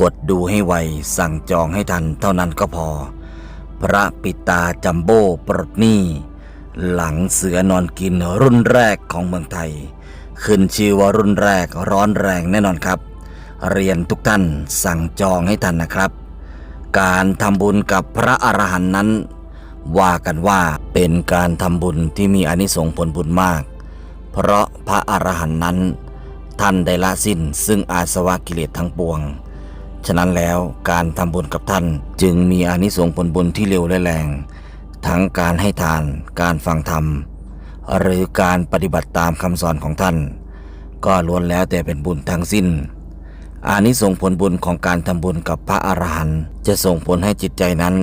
กดดูให้ไว สั่งจองให้ทันเท่านั้นก็พอ พระปิตาจัมโบ้ปลดหนี้ หลังเสือนอนกินรุ่นแรกของเมืองไทย ขึ้นชื่อว่ารุ่นแรกร้อนแรงแน่นอนครับ เรียนทุกท่านสั่งจองให้ทันนะครับ การทำบุญกับพระอรหันต์นั้น ว่ากันว่าเป็นการทำบุญที่มีอานิสงส์ผลบุญมาก เพราะพระอรหันต์นั้น ท่านได้ละสิ้นซึ่งอาสวะกิเลสทั้งปวง ฉะนั้นแล้วการทำบุญกับท่านจึงมีอานิสงส์ผลบุญที่เร็วและแรง ทั้งการให้ทาน การฟังธรรม หรือการปฏิบัติตามคำสอนของท่าน ก็ล้วนแล้วแต่เป็นบุญทั้งสิ้น อานิสงส์ผลบุญของการทำบุญกับพระอรหันต์จะส่งผลให้จิตใจนั้น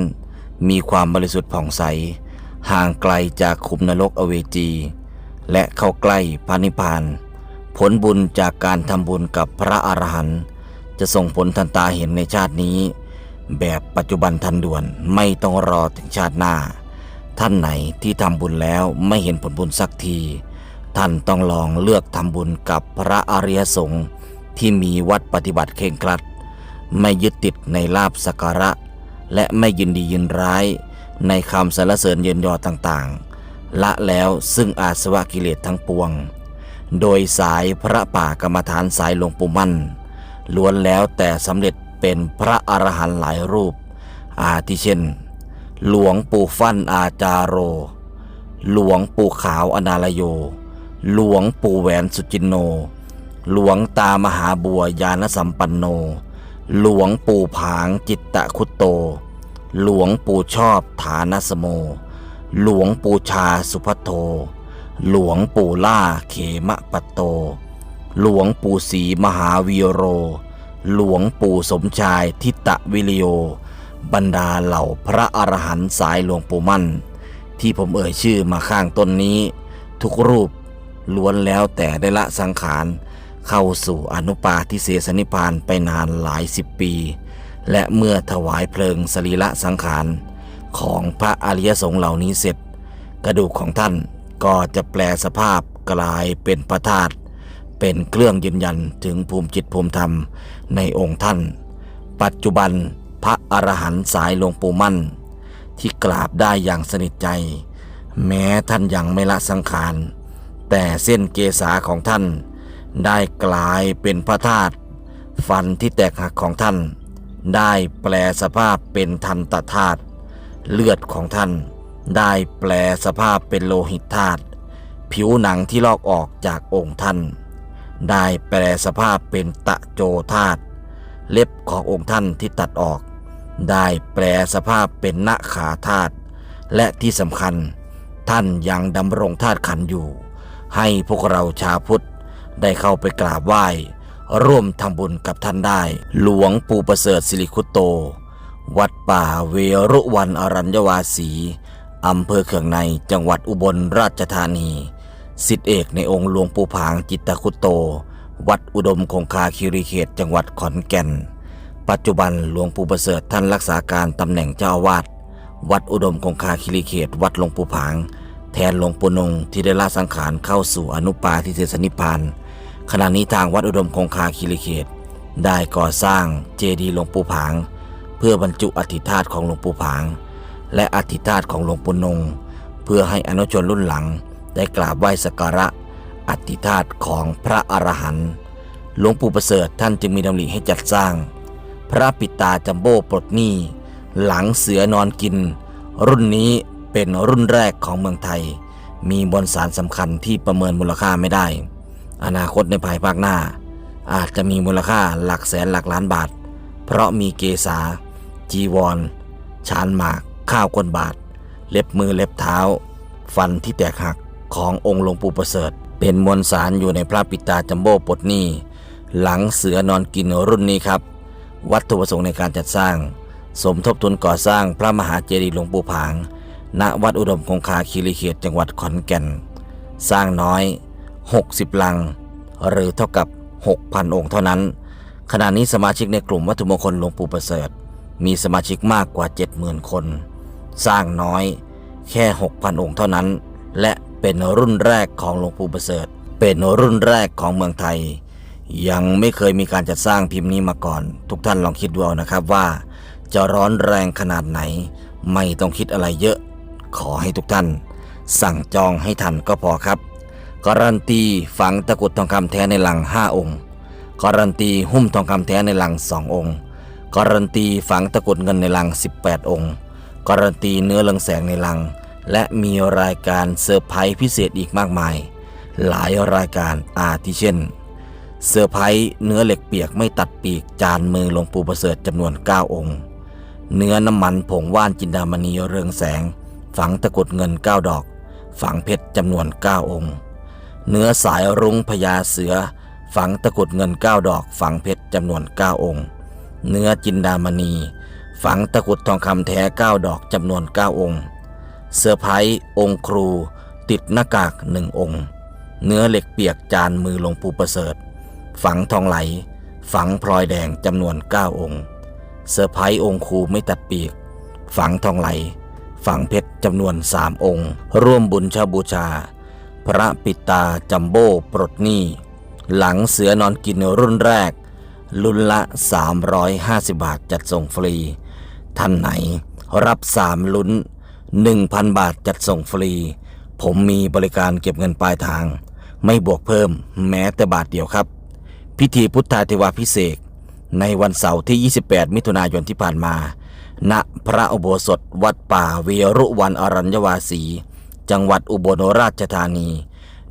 มีความบริสุทธิ์ผ่องใส ห่างไกลจากขุมนรกอเวจี และเข้าใกล้พระนิพพาน ผลบุญจากการทำบุญกับพระอรหันต์ จะส่งผลทันตาเห็นในชาตินี้ แบบปัจจุบันทันด่วนไม่ต้องรอถึงชาติหน้า ท่านไหนที่ทำบุญแล้วไม่เห็นผลบุญสักที ท่านต้องลองเลือกทำบุญกับพระอริยสงฆ์ที่มีวัดปฏิบัติเคร่งครัด ไม่ยึดติดในลาบสักการะ และไม่ยินดียินร้าย ในคำสรรเสริญเยินยอต่างๆ ละแล้วซึ่งอาสวะกิเลสทั้งปวง โดยสายพระป่ากรรมฐานสายหลวงปู่มั่น ล้วนแล้วแต่สำเร็จเป็นพระอรหันต์หลายรูป อาทิเช่น หลวงปู่ฟั่นอาจารโร หลวงปู่ขาวอนาลโย หลวงปู่แหวนสุจินโน หลวงตามหาบัวยานสัมปันโน หลวงปู่ผางจิตตะคุตโต หลวงปู่ชอบฐานสโม หลวงปู่ชาสุพัทโท หลวงปู่ล่าเขมะปัตโต หลวงปู่ศรีมหาวีโร หลวงปู่สมชายทิตะวิริโย บรรดาเหล่าพระอรหันต์สายหลวงปู่มั่น ที่ผมเอ่ยชื่อมาข้างต้นนี้ ทุกรูปล้วนแล้วแต่ได้ละสังขาร เข้าสู่อนุปาทิเสสนิพานไปนานหลายสิบปี และเมื่อถวายเพลิงสรีระสังขาร ของพระอริยสงฆ์เหล่านี้เสร็จ กระดูกของท่านก็จะแปลสภาพกลายเป็นพระธาตุ เป็นเครื่องยืนยันถึงภูมิจิตภูมิธรรมในองค์ท่าน ปัจจุบันพระอรหันต์สายหลวงปู่มั่น ที่กราบได้อย่างสนิทใจ แม้ท่านยังไม่ละสังขาร แต่เส้นเกษาของท่าน ได้กลายเป็นพระธาตุฟันที่แตกหักของท่าน ได้แปลสภาพเป็นทันตธาตุเลือดของท่าน ได้แปลสภาพเป็นโลหิตธาตุผิวหนังที่ลอกออกจากองค์ท่าน ได้แปลสภาพเป็นตะโจธาตุเล็บขององค์ท่านที่ตัดออก ได้แปลสภาพเป็นนขาธาตุและที่สำคัญ ท่านยังดำรงธาตุขันอยู่ ให้พวกเราชาวพุทธได้เข้าไปกราบไหว้ ร่วมทำบุญกับท่านได้ หลวงปู่ประเสริฐสิริคุตโต วัดป่าเวรุวันอรัญญวาสีอำเภอเขืองในจังหวัดอุบลราชธานี สิทธิเอกในองค์หลวงปู่ผางจิตตคุโต วัดอุดมคงคาคิริเขตจังหวัดขอนแก่น ปัจจุบันหลวงปู่ประเสริฐท่านรักษาการตำแหน่งเจ้าอาวาสวัดอุดมคงคาคิริเขต วัดหลวงปู่ผาง แทนหลวงปู่นงที่ได้ละสังขารเข้าสู่อนุปาทิเสสนิพานขณะนี้ทางวัดอุดมคงคาคิริเขต ได้ก่อสร้างเจดีย์หลวงปู่ผาง เพื่อบรรจุอธิธาตุของหลวงปู่ผาง และอธิธาตุของหลวงปู่นง เพื่อให้อนุชนรุ่นหลัง ได้กราบไหว้สักการะอธิธาตุของพระอรหันต์หลวงปู่ประเสริฐท่านจึงมีดำริให้จัดสร้าง พระปิตาจัมโบ้ปลดหนี้ หลังเสือนอนกิน รุ่นนี้เป็นรุ่นแรกของเมืองไทย มีบนสารสำคัญที่ประเมินมูลค่าไม่ได้ อนาคตในภายภาคหน้า อาจจะมีมูลค่าหลักแสนหลักล้านบาท เพราะมีเกษา จีวร ชานหมาก ข้าวก้นบาท เล็บมือเล็บเท้า ฟันที่แตกหัก ขององค์หลวงปู่ประเสริฐ เป็นมวลสารอยู่ในพระปิตาจัมโบ้ปดนี้หลังเสือนอนกินรุ่นนี้ครับ วัตถุประสงค์ในการจัดสร้าง สมทบทุนก่อสร้างพระมหาเจดีย์หลวงปู่ผาง ณวัดอุดมคงคาคีรีเขตจังหวัดขอนแก่น สร้างน้อย 60 ลัง หรือเท่ากับ 6,000 องค์เท่านั้น ขณะนี้สมาชิกในกลุ่มวัตถุมงคลหลวงปู่ประเสริฐ มีสมาชิกมากกว่า 70,000 คน สร้างน้อยแค่ 6,000 องค์เท่านั้น และ เป็นรุ่นแรกของหลวงปู่ประเสริฐ เป็นรุ่นแรกของเมืองไทย ยังไม่เคยมีการจัดสร้างพิมพ์นี้มาก่อน ทุกท่านลองคิดดูเอานะครับว่า จะร้อนแรงขนาดไหน ไม่ต้องคิดอะไรเยอะ ขอให้ทุกท่าน สั่งจองให้ทันก็พอครับ การันตีฝังตะกุดทองคำแท้ในหลัง 5 องค์ การันตีหุ้มทองคำแท้ในหลัง 2 องค์ การันตีฝังตะกุดเงินในหลัง 18 องค์ การันตีเนื้อเรืองแสงในหลัง และมีรายการเซอร์ไพรส์พิเศษอีกมากมาย หลายรายการอาทิเช่น เซอร์ไพรส์เนื้อเหล็กเปียกไม่ตัดปีกจานมือหลวงปู่ประเสริฐจำนวน 9 องค์ เนื้อน้ำมันผงว่านจินดามณีเรืองแสง ฝังตะกุดเงิน 9 ดอก ฝังเพชรจำนวน 9 องค์ เนื้อสายรุ้งพญาเสือ ฝังตะกุดเงิน 9 ดอก ฝังเพชรจำนวน 9 องค์ เนื้อจินดามณี ฝังตะกุดทองคำแท้ 9 ดอกจำนวน 9 องค์ เซอร์ไพรส์องค์ครู ติดหน้ากากหนึ่งองค์ เนื้อเหล็กเปียกจานมือหลวงปู่ประเสริฐ ฝังทองไหล ฝังพลอยแดงจำนวน 9 องค์เซอร์ไพรส์องค์ครูไม่ตัดปีก ฝังทองไหล ฝังเพชรจำนวน3องค์ ร่วมบุญชาบูชา พระปิตาจัมโบ้ปลดหนี้หลังเสือนอนกินรุ่นแรก รุ่นละ 350 บาทจัดส่งฟรี ท่านไหน รับ3ลุ้น 1,000 บาทจัดส่งฟรี ผมมีบริการเก็บเงินปลายทาง ไม่บวกเพิ่มแม้แต่บาทเดียวครับ พิธีพุทธาเทวาพิเศษในวันเสาร์ที่ 28 มิถุนายนที่ผ่านมา ณ พระอุโบสถวัดป่าเวรุวันอรัญญวาสี จังหวัดอุบลราชธานี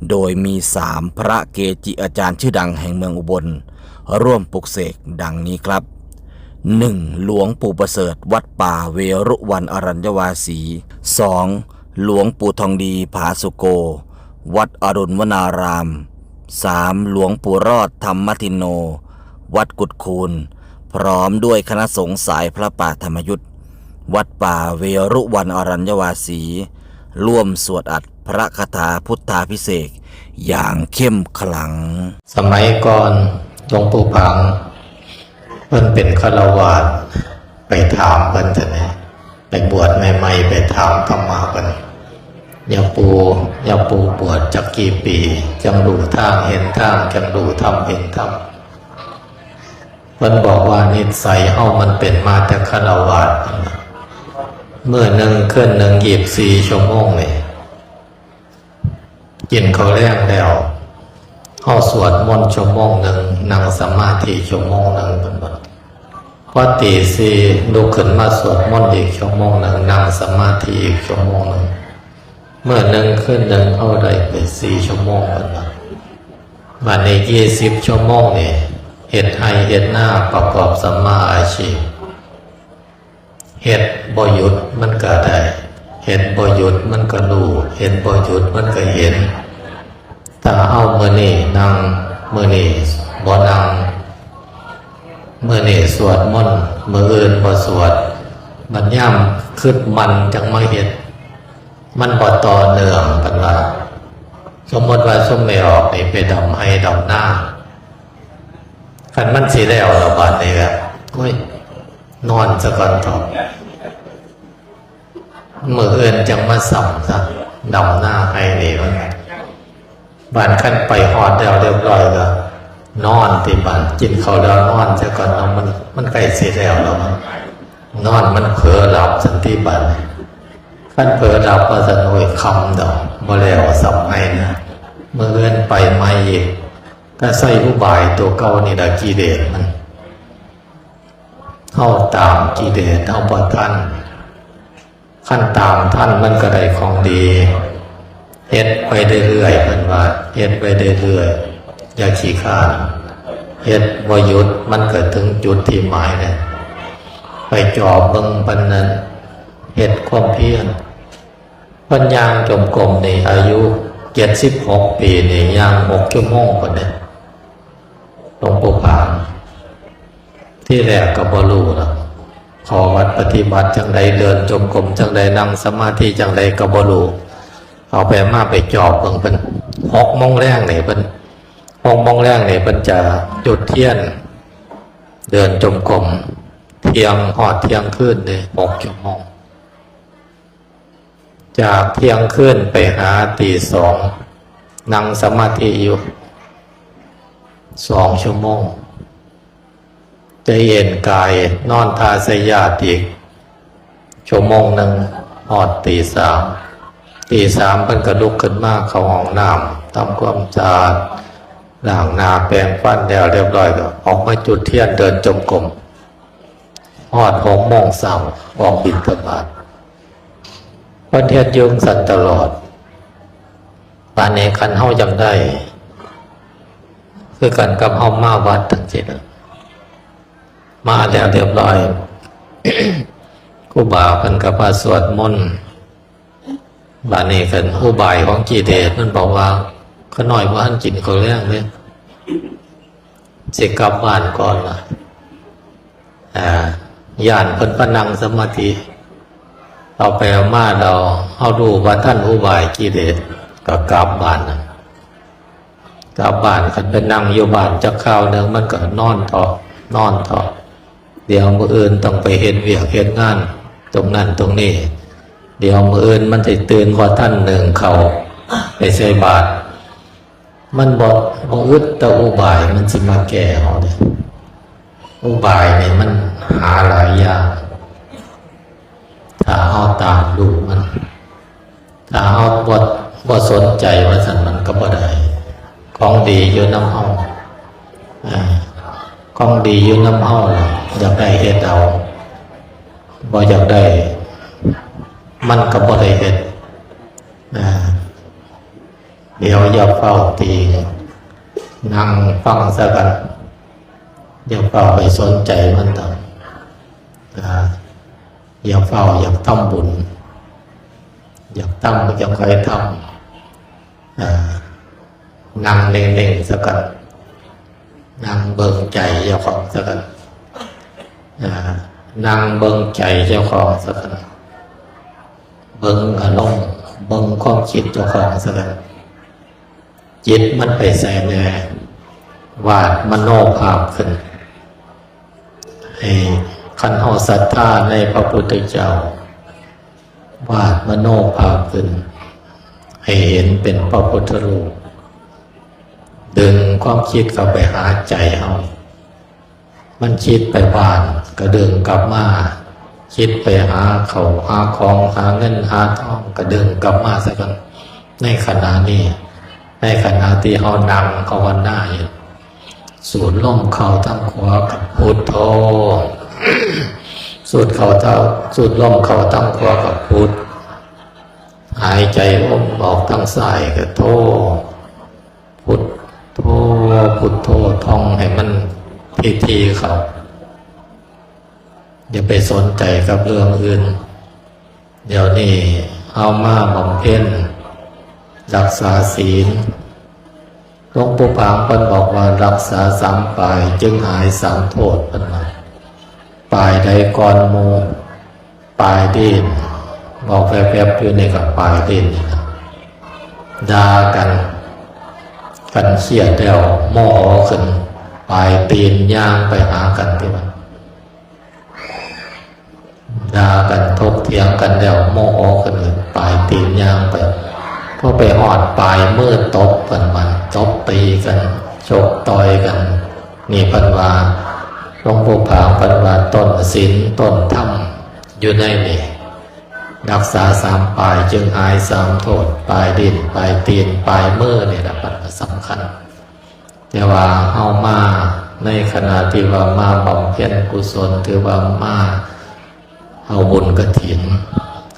โดยมีสามพระเกจิอาจารย์ชื่อดังแห่งเมืองอุบล ร่วมปลุกเสกดังนี้ครับ 1. หลวงปู่ประเสริฐวัดป่าเวรุวันอรัญญวาสี 2. หลวงปู่ทองดีผาสุโก วัดอรุณวนาราม 3. หลวงปู่รอดธรรมทินโน วัดกุดคูนพร้อมด้วยคณะสงฆ์สายพระป่าธรรมยุทธวัดป่าเวรุวันอรัญญวาสี ร่วมสวดอัดพระคาถาพุทธาพิเศษอย่างเข้มขลัง สมัยก่อนหลวงปู่ผัง เพิ่นเป็นฆราวาสไปถามเพิ่นจะไหนไปบวชใหม่ๆไปถามธรรมะเพิ่นอย่าปูอย่าปูบวชจักกี่ปีจังดูทางเห็นทางจังดูธรรมเห็นธรรมเพิ่นบอกว่านิสัยเฮามันเป็นมาแต่ฆราวาสเมื่อหนึ่งเคลื่อนหนึ่งหยิบสี่ชั่วโมงนี่กินเขาแรงแล้ว เข้าสวดมนต์ชั่วโมงหนึ่งนั่งสมาธิชั่วโมงหนึ่งเป็นต้นพอตีสีลุกขึ้นมาสวดมนต์อีกชั่วโมงหนึ่งนั่งสมาธิอีกชั่วโมงหนึ่งเมื่อหนึ่งขึ้นหนึ่งเอาได้ไปสี่ชั่วโมงเป็นต้นวันในยี่สิบชั่วโมงนี่เห็ดให้เห็ดหน้าประกอบสัมมาอาชีพเห็ดบ่หยุดมันก็ได้เห็ดบ่หยุดมันก็รู้เห็ดบ่หยุดมันก็เห็น ถ้าเอาเมื่อนี่นั่งเมื่อนี่บ่นั่งเมื่อนี่สวดมนต์เมื่ออื่นบ่สวด มันย่ำคืดมันจังมาเห็นมันบ่ต่อเนื่องกันว่า สมมติว่าส้มไม่ออกนี่ไปดำให้ดำหน้าคันมันสีแล้วเราบาดนี่ครับโอ้ยนอนซะก่อนเถอะเมื่ออื่นจังมาสัมซะดำหน้าให้นี่มัน บ้านขั้นไปหอดแล้วเรียบร้อยก็นอนที่บ้านกินข้าวแล้วนอนซะก่อนนาะมันมันใกล้เสียแล้วแล้วนอนมันเผลอหลับสันที่บ้านขั้นเผลอหลับก็จะหน่วยคำดอกบ่แล้วสับให้นะเมื่อเอื้อนไปไม่อีกก็ใส่อุบายตัวเก่านี่ละกีเดชมันเข้าตามกีเดชเอาบ่ท่านขั้นตามท่านมันก็ได้ของดี เฮ็ดไปเรื่อยๆเพิ่นว่าเฮ็ดไปเรื่อยๆอย่าขี้ข้านเฮ็ดบ่หยุดมันเกิดถึงจุดที่หมายเนี่ยไปจอบเบิ่งปานนั้นเฮ็ดความเพียรปัญญางจมกลมนี่อายุ76ปีนี่ย่าง6ชั่วโมงพุ่นเนี่ยหลวงปู่ผางที่แรกก็บ่รู้นะขอวัดปฏิบัติจังใดเดินจมกลมจังใดนั่งสมาธิจังใดก็บ่รู้ เอาไปมาไปจอบเบิ่งเป็นหกโมงแรกเนี่ยเป็นหกโมงแรกเนี่ยเป็นจะจุดเทียน เดินจมกรมเที่ยงหอดเที่ยงขึ้นเลยหกชั่วโมงจากเที่ยงขึ้นไปหาตีสองนั่งสมาธิอยู่สองชั่วโมงจะเย็นกายนอนทาสยาติอีกชั่วโมงหนึ่งหอดตีสาม ตีสามเพิ่นกระลุกขึ้นมาเข้าห้องน้ำทำความสะอาดล้างหน้าแปรงฟันแล้วเรียบร้อยก็ออกมาจุดเทียนเดินจงกรมหอดหกโมงเช้าออกบินทบาทวันเทียนยงสันตลอดปานนี้คันเฮาจำได้ คือกันกับเฮามาวัดทั้งสิ้นมาแล้วเรียบร้อยครูบาเพิ่นกับพาสวดมนต์ บานี้เพิ่นอุบายของกีเดชมันบอกว่าขน้อยว่าหันกินเขาวเลี้ยงเนี่ยสิกลับบ้านก่อนละอ่าย่านเพิ่นพนังสมาธิเอาไปเอามาเราเอาดูว่าท่านอุบายกีเดชก็กลับบ้านนะกลับบ้านคันไปนั่งอยู่บ้านจักคราวหนึงมันก็นอนเถาะนอนเถาะเดี๋ยวมืออื่นต้องไปเห็นเวียกเห็นงาน ตรงนั้นตรงนี้ เดี๋ยวมืออื่นมันจะตื่นกว่าท่านหนึ่งเขาไปใส่บาตรมันบอกบอกอึดแตะอุบายมันสิมาแก่เขาเนี่ยอุบายเนี่ยมันหาหลายอย่างถ้าเอาตามดูมัน ถ้าเอาบทบทสนใจว่าสันมันก็บ่ได้ของดีอยู่น้ำเฮาอ่าของดีอยู่น้ำเฮาน่อยากได้เฮ็ดเอาบ่อยากได้ มันก็บ่ได้เฮ็ดนเดี๋ยวอย่าเฝ้าตีนั่งฟังซะกันอย่าเฝ้าไปสนใจมันต่างอย่าเฝ้าอยากทำบุญ อยากทำก็จะค่อยทำอ่านั่งเล่งๆซะกันนั่งเบิ่งใจเจ้าของสักันนั่งเบิ่งใจเจ้าของสักกัน เบิ่งอารมณ์เบิ่งความคิดเจ้าของสักกันจิตมันไปใส่แน่วาดมโนภาพขึ้นให้ขันหอศรัทธาในพระพุทธเจ้าวาดมโนภาพขึ้น ให้เห็นเป็นพระพุทธรูปดึงความคิดเข้าไปหาใจเอา มันคิดไปบ้านก็ดึงกลับมา คิดไปหาเขาหาของหาเงินหาทองก็ดึงกลับมาสักกันในขณะนี้ ในขณะที่เขานั่งเขาวันหน้าอยู่สูดลมเขาทั้งขวากับพุทโธสูดเขาเท้าสูดลมเขาทั้งขวากับพุทหายใจอมออกทั้งซ้ายกับโธพุทโธพุทโธท่องให้มันทีทีเขา อย่าไปสนใจกับเรื่องอื่น เดี๋ยวนี้เอามาบำเพ็ญรักษาศีลหลวงปู่ผางเพิ่นบอกว่ารักษาสามปลายจึงหายสามโทษเพิ่นมาปลายใดก่อนมูปลายดินบอกแฟบๆอยู่ในกับปลายดินนี่นะด่ากัน กันเสียเดียวโมโหขึ้นปลายตีนย่างไปหากันที่มัน ด่ากันทบเถียงกันเดียวโมโหขึ้นปลายตีนยางไปพอไปหอดปลายมือตบกันมันตบตีกันชกต่อยกัน นี่พันวาหลวงปู่ผางพันวาต้นศีลต้นธรรมอยู่ในนี่รักษาสามปลายจึงหายสามโทษปลายดินปลายตีนปลายมือเนี่ยนะมันสำคัญแต่ว่าเฮามาในขณะที่ว่ามาบำเพ็ญกุศลถือว่ามา เอาบุญกระถิน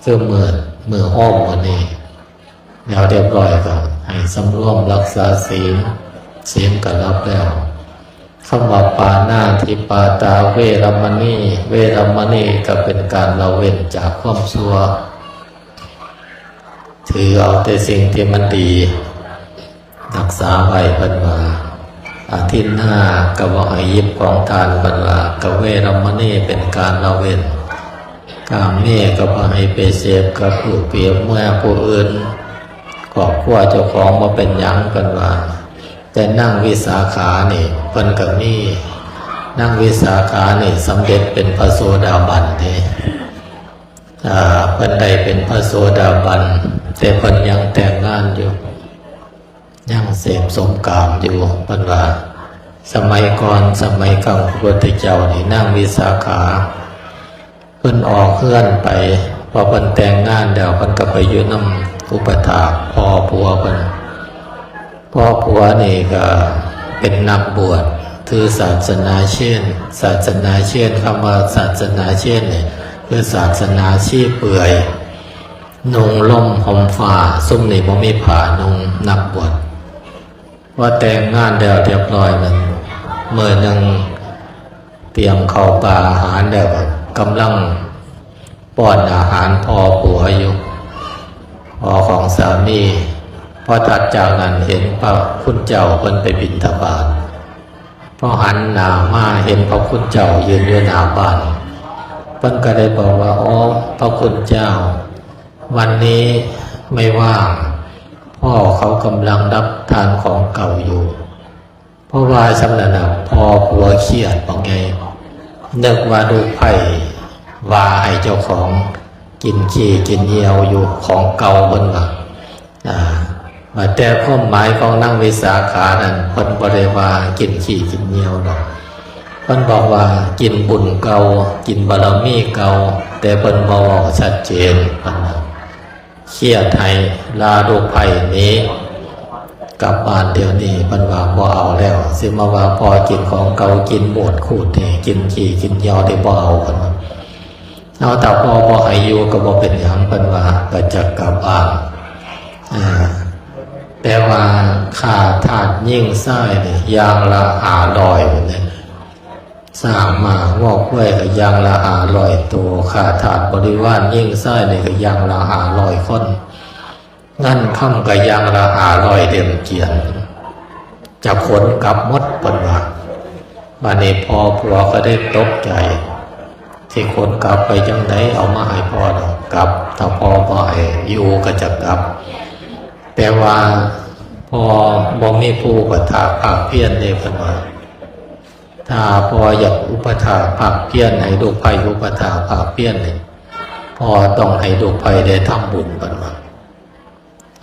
คือมือมือห้อมวันนี้แล้วเรียบร้อยก็ให้สำรวมรักษาศีลศีลก็รับแล้วคำว่าปาหน้าทิปาตาเวรมณีเวรมณีก็เป็นการละเว้นจากความชั่วถือเอาแต่สิ่งที่มันดี รักษาไว้เพันว่าอาทิตย์หน้าก็บอกให้ยิบของทานเพันว่ากเวรมณีเป็นการละเว้น กามเม่ก็บอให้ไปเสพกับผู้เปรียบเมื่อผู้อื่นขอบขั้วเจ้าของมาเป็นยังกันว่า แต่นั่งวิสาขานี่เพิ่นกับนี่นั่งวิสาขานี่สำเร็จเป็นพระโสดาบันเด้เพิ่นได้เป็นพระโสดาบัน แต่เพิ่นยังแต่งงานอยู่ ยังเสพสมกามอยู่เพิ่นว่า สมัยก่อนสมัยก่อนพระพุทธเจ้านี่นั่งวิสาขา พิ่นออกเคลื่อนไป พอเพิ่นแต่งงานเดี๋ยวเพิ่นก็ไปอยู่น้ำอุปถาพ่อผัวเพิ่นพ่อผัวนี่ก็เป็นนักบวชถือศาสนาเช่น ศาสนาเช่นคำว่าศาสนาเช่นเนี่ยคือศาสนาชีเปื่อยนุงล่มห่มฝ่าซุ่มนี่บ่มีผ่านุงนักบวชว่าแต่งงานแล้วเรียบร้อยนั้นเมื่อหนึ่งเตรียมเข้าป่าอาหารแล้ว กำลังป้อนอาหารพอผัวอยู่พอของสามีพอถัดจากนั้นเห็นพระคุณเจ้าเพิ่นไปบิณฑบาตพอหันหน้ามาเห็นพระคุณเจ้ายืนอยู่หน้าบ้านเพิ่นก็ได้บอกว่าอ๋อพระคุณเจ้า วันนี้ไม่ว่างพ่อเขากำลังรับทานของเก่าอยู่ เพราะว่าสำนักนะพ่อผัวเครียดบอกไง นึกว่าดูไผ่ว่าให้เจ้าของกินขี้กินเหี่ยวอยู่ของเก่าบนว่าอ่าว่าแต่ข้อหมายของนั่งวิสาขานั้นเพิ่นบริวากินขี้กินเหี่ยวดอกเพิ่นบอกว่ากินบุญเก่ากินบารมีเก่าแต่เพิ่นบ่บอกชัดเจนเพิ่นเครียดให้ลาโรคภัยหนี้ กลับบ้านเดี๋ยวนี้เพิ่นว่าบ่เอาแล้วสิมาว่าพอกินของเก่ากินบวดขูดนี่กินขี้กินยอได้บ่เอาเพิ่นว่าเอาแต่พอบ่ให้อยู่ก็บ่เป็นหยังเพิ่นว่าก็จะกลับบ้านแต่ว่าค่าทาสยิ่งไส้เนี่อย่างละ500พุ่นนี่สร้างมางอกกล้วยกับยางละหาลอยตัวขาถาดบริวารยิ่งไส้ในกับยางละหาลอยคน งั้นค่ำกับยางละหาลอยเด่มเกียนจะขนกลับมดปนว่าบานี้พอผัวก็ได้ตกใจ ที่ขนกลับไปจังไหนเอามาให้พ่อดอกกลับถ้าพ่อบ่ให้อยู่ก็จะกลับ แต่ว่าพอบ่มีผู้ประทาภาคเพี้ยรเนี่ยพนว่าถ้าพออยากอุปถาภาคเพี้ยรให้ดูกภัยอุปถาภาคเพี้ยรเนี่ยพอต้องให้ดูกภัยได้ทำบุญกันมา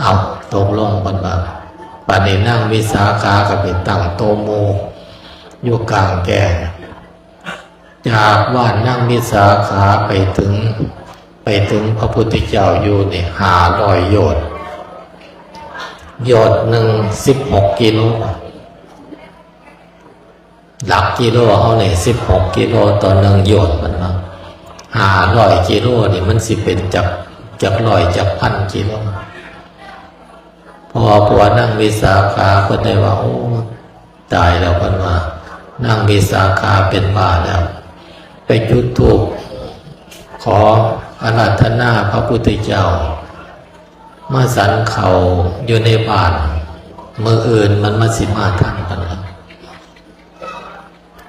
เอาตกลงกันมาปานนี้นั่งวิสาขากับไปตั้งโตโมอยู่กลางแก่จากว่านั่งวิสาขาไปถึง ไปถึงพระพุทธเจ้าอยู่นี่หาลอยโยนโยนหนึ่งสิบหกกิโลหลักกิโลเขาเนี่ยสิบหกกิโลต่อหนึ่งโยนมันมาหาร้อยกิโลนี่มันสิเป็นจากจากร้อยจากพันกิโล พอผัวนั่งวิสาขาเพิ่นได้ว่าโอ้ตายแล้วพิ่นว่านั่งวิสาขาเป็นบาแล้ว ไปจุดถูกขออาราธนาพระพุทธเจ้า มาสันเขาอยู่ในบ้านเมื่ออื่นมันมาสิมาทันกันแล้ว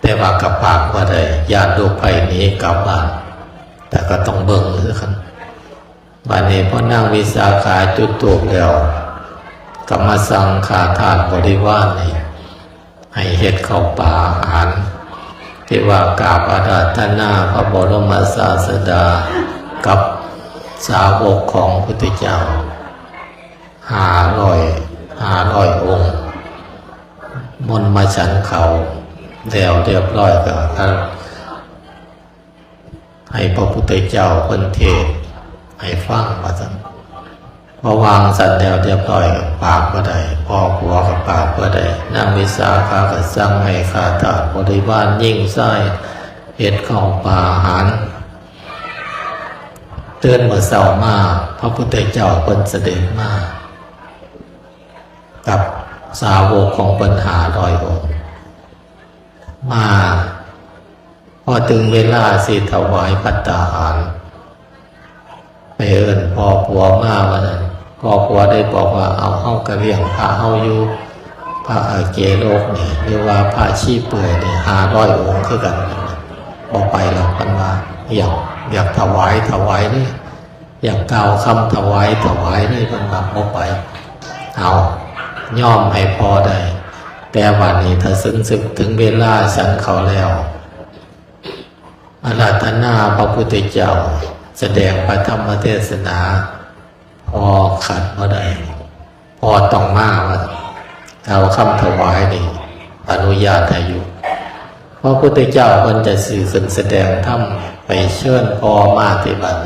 แต่ว่ากับปากว่าได้ญาติดูไปนี้กลับบ้านแต่ก็ต้องเบิ่งคือกันบ้านนี้พอนั่งวิสาขาจุดตูกแล้ว ก็มสังขาทานบริวารนี่ให้เฮ็ดเข้าป่าอาหารที่ว่ากราบอาราธนาพระบรมศาสดากับสาวกของพุทธเจ้าหาร้อยหาร้อยองค์ มนมาฉันเขาแล้วเรียบร้อยก็ให้พระพุทธเจ้าคนเทศให้ฟังมาสัน พอวางสันแล้วเรียบร้อยก็ปากก็ได้พ่อผัวกับปากก็ได้นั่งวิสาขาก็สั่งให้ขาถาบริวารยิ่งไส้เห็ดเข้าป่าหารเตือนเมื่อเสาร์มาพระพุทธเจ้าเป็นเสด็จมากับสาวกของปัญหาลอยองมา พอถึงเวลาสิถวายปัตตาหารไปเอินพ่อผัวมาวันนั้น พอผัวได้บอกว่าเอาเข้ากระเรียงพระเฮาอยู่พระเกโลกเนี่ยหรือว่าพระชีเปื่อยเนี่ยหาร้อยองค์คือกันบอกไปแล้วกันว่าอยากอยากถวายถวายเลยอยากกล่าวคำถวายถวายเลยกันว่าบอกไปเอาย่อมให้พอได้แต่วันนี้ถ้าซึ้งสึกถึงเวลาฉันเขาแล้วอาราธนาพระพุทธเจ้า แสดงพระธรรมเทศนา พอขัดมาได้พอต้องมาว่าเอาคำถวายนี่อนุญาตให้อยู่พระพุทธเจ้าเพิ่นจะสื่อขึ้นแสดงธรรมไปเชิญพ่อมาที่บ้าน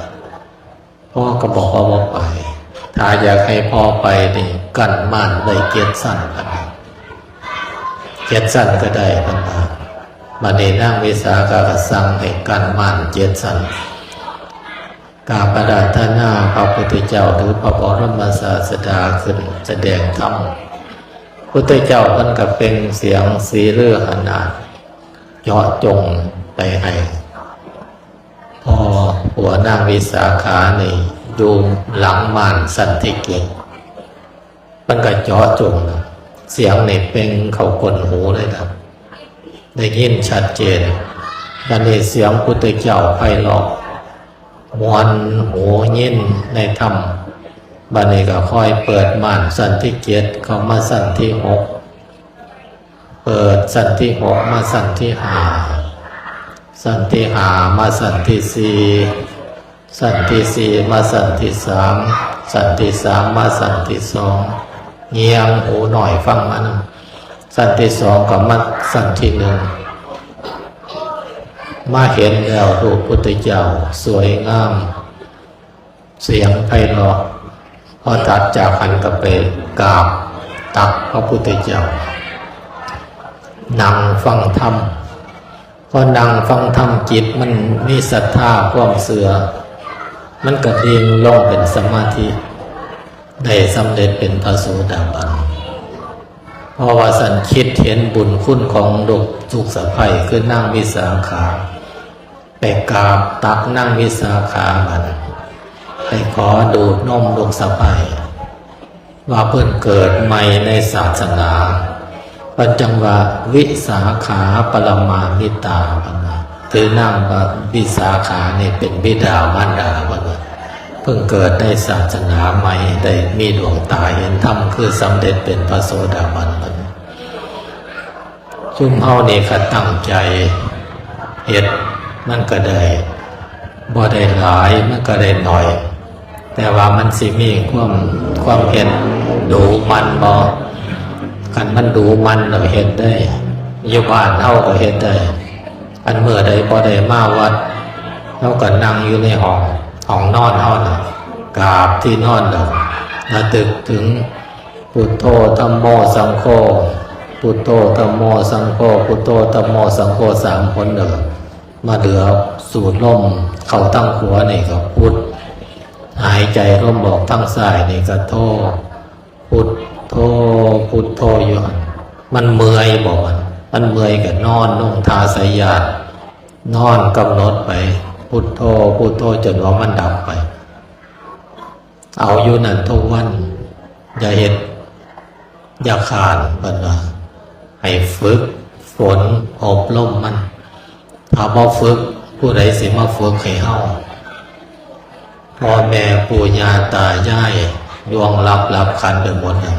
พ่อก็บอกว่าบ่ไป ถ้าอยากให้พ่อไปนี่กันม่านได้เกียรสั้นกันเกียรสั้นก็ได้พันมาบันนี้นั่งวิสาขะก็สั่งให้กันม่านเกียรสั้น กาประดาท่านหน้าพระพุทธเจ้าหรือพระบรมศาสดาขึ้นแสดงธรรมพุทธเจ้ามันก็เป็นเสียงสีเรือขนาดเจาะจงไปให้พอหัวนางวิสาขานี่ดูหลังมานสันติเกตมันก็เจาะจงนะเสียงนี่เป็นเขากลนหูเลยครับได้ยินชัดเจนดันนี้เสียงพุทธเจ้าไพเราะ มวนหูยินในธรรมบันนี้ก็ค่อยเปิดม่านสันที่เกียรติเข้ามาสันที่หกเปิดสันที่หกมาสันที่ห้าสันที่ห้ามาสันที่สี่สันที่สี่มาสันที่สามสันที่สามมาสันที่สองเงียงหูหน่อยฟังมันสันที่สองก็มาสันที่หนึ่ง มาเห็นแล้วรูปพุทธเจ้าสวยงาม เสียงไพเราะพอตัดจากหันกระเปกราบตักพระพุทธเจ้า นั่งฟังธรรมพอนั่งฟังธรรมจิตมันมีศรัทธาความเสือ มันกระเดียงลงเป็นสมาธิ ได้สำเร็จเป็นพระโสดาบันเพราะว่าสันคิดเห็นบุญคุณของดกสุขสะภัยคือนั่งวิสาขา ไปกราบตักนั่งวิสาขามันไปขอดูดนมดกสะภัยว่าเพิ่นเกิดใหม่ในศาสนาปัญจังว่าวิสาขาปรมามิตาพันนะคือนั่งว่าวิสาขาเนี่ยเป็นบิดามารดาพันเพิ่งเกิดในศาสนาใหม่ได้มีดวงตาเห็นธรรมคือสำเร็จเป็นพระโสดาบันพันจุ่มเฮานี่ขัดตั้งใจเฮ็ด มันก็ได้บ่ได้หลายมันก็ได้หน่อย แต่ว่ามันสิมีความความเห็นดูมันบ่คันมันดูมันเราเห็นได้อยู่บ้านเฮาก็เห็นได้อันเมื่อใดบ่ได้มาวัดเฮาก็นั่งอยู่ในห้องห้องนอนเฮาน่ะกราบที่นอนดอกระตึกถึงพุทโธธัมโมสังโฆพุทโธธัมโมสังโฆพุทโธธัมโมสังโฆสามคนเด้อ มาเหลือสูดลมเข้าตั้งหัวนี่ก็พุทธหายใจร่มบอกทั้งสายนี่ก็โทพุทโธพุทโธอยู่หั่นมันเมื่อยบอกมันมันเมื่อยก็นอนนุ่งทาสายาตินอนกำหนดไป พุทโธพุทโธจนว่ามันดับไป เอาอยู่นั่นทุกวัน อย่าเห็นอย่าขาดบันว่าให้ฝึกฝนอบรมมัน ถ้าบ่ฝึกผู้ใดสิมาฝึกให้เฮาพ่อแม่ปู่ย่าตายายดวงรับรับขันไปหมดแล้ว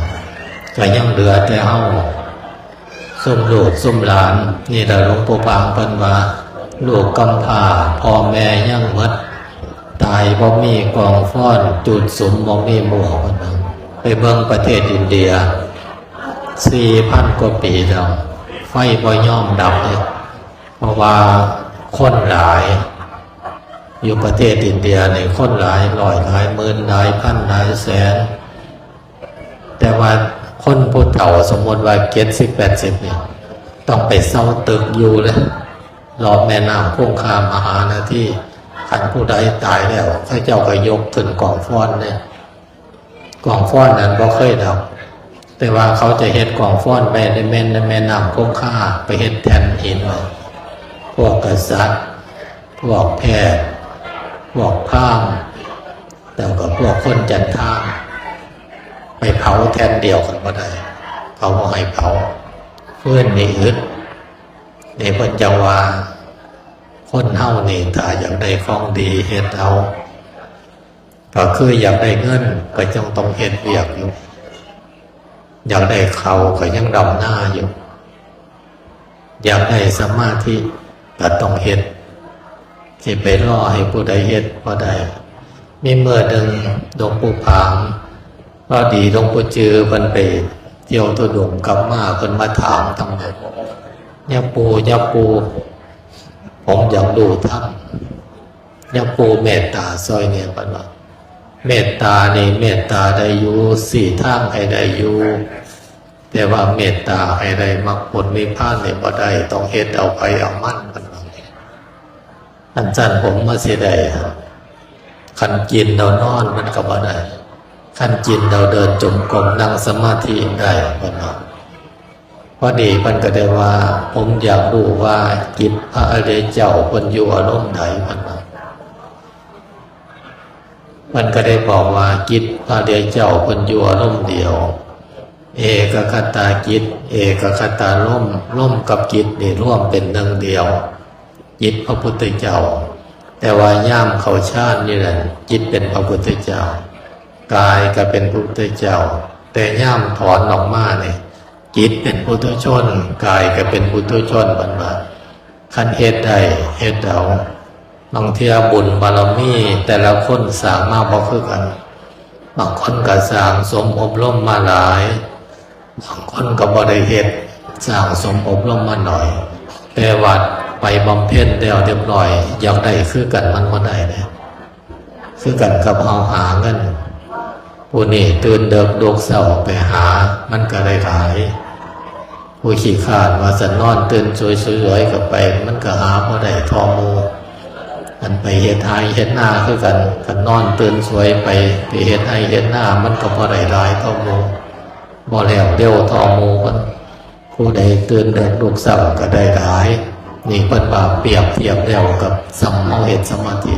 ก็ยังเหลือแต่เฮาส้มลูกส้มหลาน นี่แหละหลวงปู่ปางเพิ่นว่าลูกกำพาพ่อแม่ยังหมด ตายบ่มีกองฟ้อนจุดสมบ่มีหมู่เพิ่นว่าไปเบิ่งประเทศอินเดียสี่พันกว่าปีแล้ว ไฟบ่ยอมดับเลย เพราะว่าคนหลาย อยู่ประเทศอินเดียในคนหลายร้อยหลายหมื่นหลายพันหลายแสน แต่ว่าคนผู้เฒ่าสมมติว่าเก็ดสิบแปดสิบเนี่ยต้องไปเศร้าตึกอยู่เลยรอแม่น้ำคงคามหานาที่ขันผู้ใดตายแล้วพระเจ้าก็ยกขึ้นกองฟ้อนเนี่ยกองฟ้อนนั้นก็เคยดับแต่ว่าเขาจะเฮ็ดกองฟ้อนไปในแม่ในแม่น้ำคงคาไปเฮ็ดแทนหินไว้พ วกกษัตริย์ พวกแพทย์ พวกพรามณ์แต่ก็พวกคนจันทางไปเผาแทนเดียวกันก็ได้เขาบอกให้เผาเพื่อนในอึดในพิ่นจังวาคนเฮานี่ถ้าอยากได้ของดีเฮ็ดเอาก็คืออยากได้เงินก็จงต้องเฮ็ดเวียกอยู่ อยากได้เขาก็ยังดำหน้าอยู่ อยากได้สมาธิ ก็ต้องเฮ็ดสิไปรอให้ผู้ใดเฮ็ดพอได้ มีเมื่อหนึ่งหลวงปู่ผางพอดีหลวงปู่จือมันไปเที่ยวตัวดงกลับมาเพิ่นมาถามทั้งหมดยาปูยาปู ผมอยากดูท่านยาปูเมตตาซอยเนี่ยปันว่าเมตตานี่เมตตาได้อยู่สี่ทางให้ได้อยู่แต่ว่าเมตตาให้ได้มรรคผลนิพพานเนี่ยบ่ได้ต้องเฮ็ดเอาไปเอามั่นก อันจันผมมาเสียดายคันกินเรานอนมันก็บ่ได้คันกินเราเดินจงกรมนั่งสมาธิได้ปันว่าพอดีมันก็ได้ว่า ผมอยากรู้ว่าจิตพระอริยเจ้าคนอยู่อารมณ์ไหนมันว่ามันก็ได้บอกว่าจิตพระอริยเจ้าคนอยู่อารมณ์เดียว เอกคตาจิต เอกคตาล่มล่มกับจิตนี่ร่วมเป็นหนึ่งเดียว จิตพระพุทธเจ้า แต่ว่าย่ามเขาชาตินี่แหละจิตเป็นพระพุทธเจ้ากายก็เป็นพระพุทธเจ้า แต่ย่ามถอนออกมาเนี่ยจิตเป็นพุทธชนกายก็เป็นพุทธชนบันมาขันเฮ็ดได้เฮ็ดเอาบางเทียบุญบารมีแต่ละคนสางมาบ่คือกัน บางคนก็สร้างสมอบรมมาหลาย บางคนก็บ่ได้เฮ็ดสร้างสมอบรมมาหน่อย แต่วัด ไปบำเพ็ญแล้วเรียบร้อย อยากได้คือกันมันบ่ได้เลยคือกันกับเอาหาเงินผู้นี่ตื่นเดิกดกเสาไปหา มันก็ได้หลาย ผู้ขี้ขาดว่าสันนอนตื่นสวยๆกับไป มันก็หาบ่ได้ทอมูอันไปเฮ็ดไห้เฮ็ดหน้าคือกันกันนอนตื่นสวยไปไปเฮ็ดไห้เฮ็ดหน้า มันก็บ่ได้ลายทอมูบ่แล้วเร็วทอมูมันผู้ใดตื่นเดินลูกเสาก็ได้หลาย นี่เพิ่นว่าเปรียบเทียบแล้วกับสัมมาเหตุสมาธิ